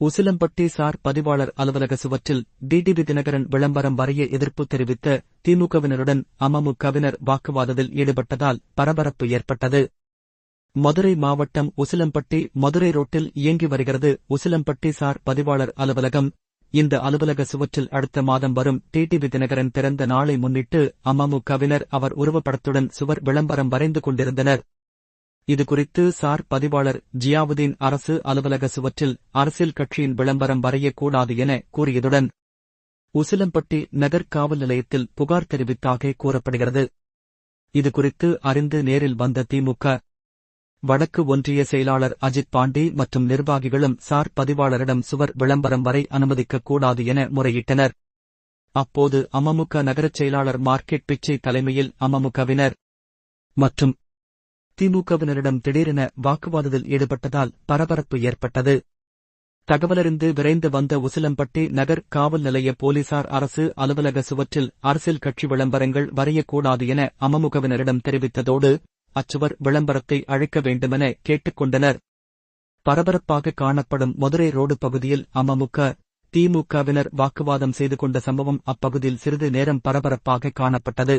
Usilampatti sir பதிவாளர் அலுவலக சுவற்றில் டிடிவி தினகரன் விளம்பரம் வரைய எதிர்ப்பு தெரிவித்த திமுகவினருடன் அமமுகவினர் வாக்குவாதத்தில் ஈடுபட்டதால் பரபரப்பு ஏற்பட்டது. மதுரை மாவட்டம் உசிலம்பட்டி மதுரை ரோட்டில் இயங்கி வருகிறது உசிலம்பட்டி சார் பதிவாளர் அலுவலகம். இந்த அலுவலக சுவற்றில் அடுத்த மாதம் வரும் டிடிவி தினகரன் பிறந்த நாளை முன்னிட்டு அமமுகவினர் அவர் உருவப்படத்துடன் சுவர் விளம்பரம் வரைந்து கொண்டிருந்தனர். இதுகுறித்து சார் பதிவாளர் ஜியாவுதீன் அரசு அலுவலக சுவற்றில் அரசியல் கட்சியின் விளம்பரம் வரையக்கூடாது என கூறியதுடன் உசிலம்பட்டி நகர் காவல் நிலையத்தில் புகார் தெரிவித்தாக கூறப்படுகிறது. இதுகுறித்து அறிந்து நேரில் வந்த திமுக வடக்கு ஒன்றிய செயலாளர் அஜித் பாண்டி மற்றும் நிர்வாகிகளும் சார் பதிவாளரிடம் சுவர் விளம்பரம் வரை அனுமதிக்கக் கூடாது என முறையிட்டனர். அப்போது அமமுக நகரச் செயலாளர் மார்க்கெட் பிச்சை தலைமையில் அமமுகவினர் மற்றும் திமுகவினரிடம் திடீரென வாக்குவாதத்தில் ஈடுபட்டதால் பரபரப்பு ஏற்பட்டது. தகவலறிந்து விரைந்து வந்த உசிலம்பட்டி நகர் காவல் நிலைய போலீசார் அரசு அலுவலக சுவற்றில் அரசியல் கட்சி விளம்பரங்கள் வரையக்கூடாது என அமமுகவினரிடம் தெரிவித்ததோடு அச்சுவர் விளம்பரத்தை அழைக்க வேண்டுமென கேட்டுக் கொண்டனர் பரபரப்பாக காணப்படும் மதுரை ரோடு பகுதியில் அமமுக திமுகவினர் வாக்குவாதம் செய்து கொண்ட சம்பவம் அப்பகுதியில் சிறிது நேரம் பரபரப்பாக காணப்பட்டது.